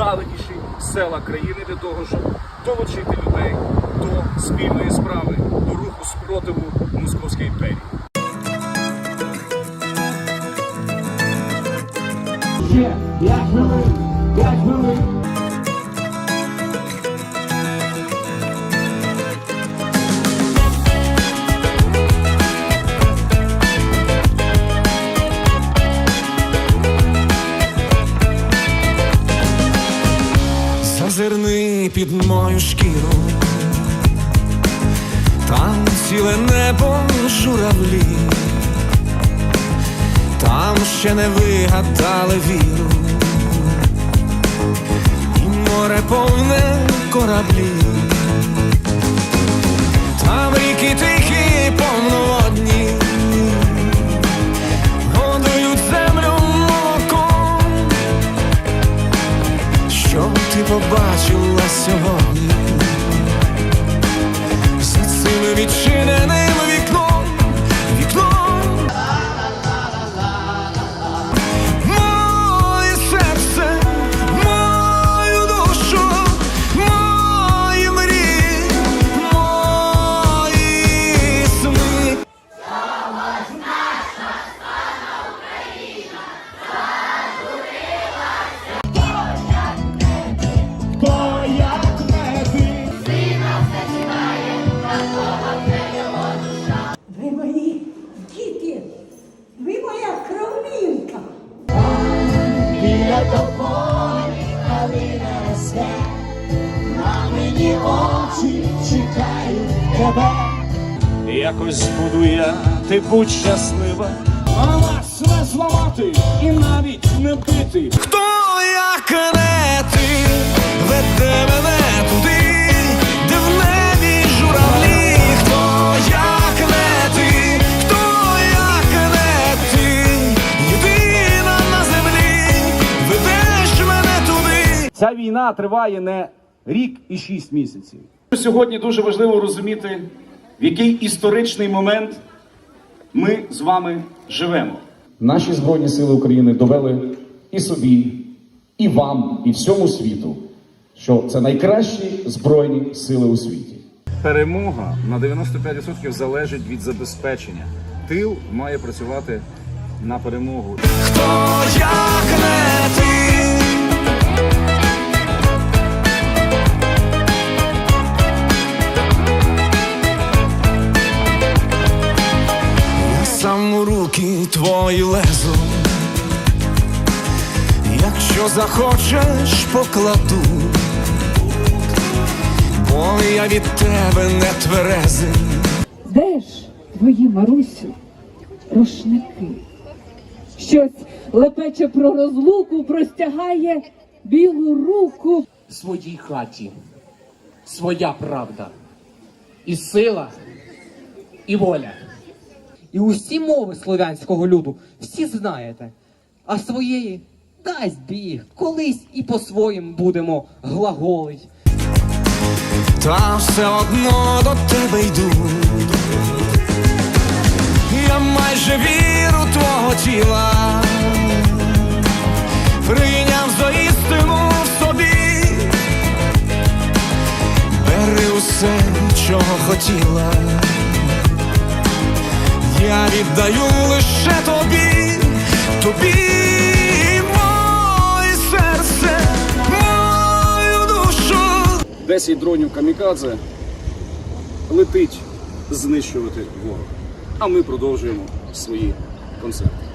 найвіддаленіші села країни для того, щоб долучити людей до спільної справи, до руху спротиву Московської імперії. Ще п'ять хвилин, п'ять Зазирни під мою шкіру, там ціле небо журавлі, там ще не вигадали віру, і море повне кораблі, побачила сьогодні. Всі сили відчиненим Тополі калина росте, мамині очі чекають тебе. Якось буду я, ти будь щаслива. мама не зламати і навіть не бити. Хто як не ти Ця війна триває не рік і шість місяців. Сьогодні дуже важливо розуміти, в який історичний момент ми з вами живемо. Наші Збройні Сили України довели і собі, і вам, і всьому світу, що це найкращі збройні сили у світі. Перемога на 95% залежить від забезпечення. Тил має працювати на перемогу. Хто як не ти. Руки твої лезу, якщо захочеш, покладу, бо я від тебе не тверезий. Де ж твої Марусю, рушники? Щось лепече про розлуку, простягає білу руку. в своїй хаті своя правда, і сила, і воля. І усі мови слов'янського люду всі знаєте, а своєї дасть біг, колись і по-своїм будемо глаголить. Та все одно до тебе йду. Я майже віру твого тіла, прийняв за істину в собі, бери усе, чого хотіла. Я віддаю лише тобі, тобі моє серце, мою душу. 10 дронів камікадзе летить знищувати ворога. А ми продовжуємо свої концерти.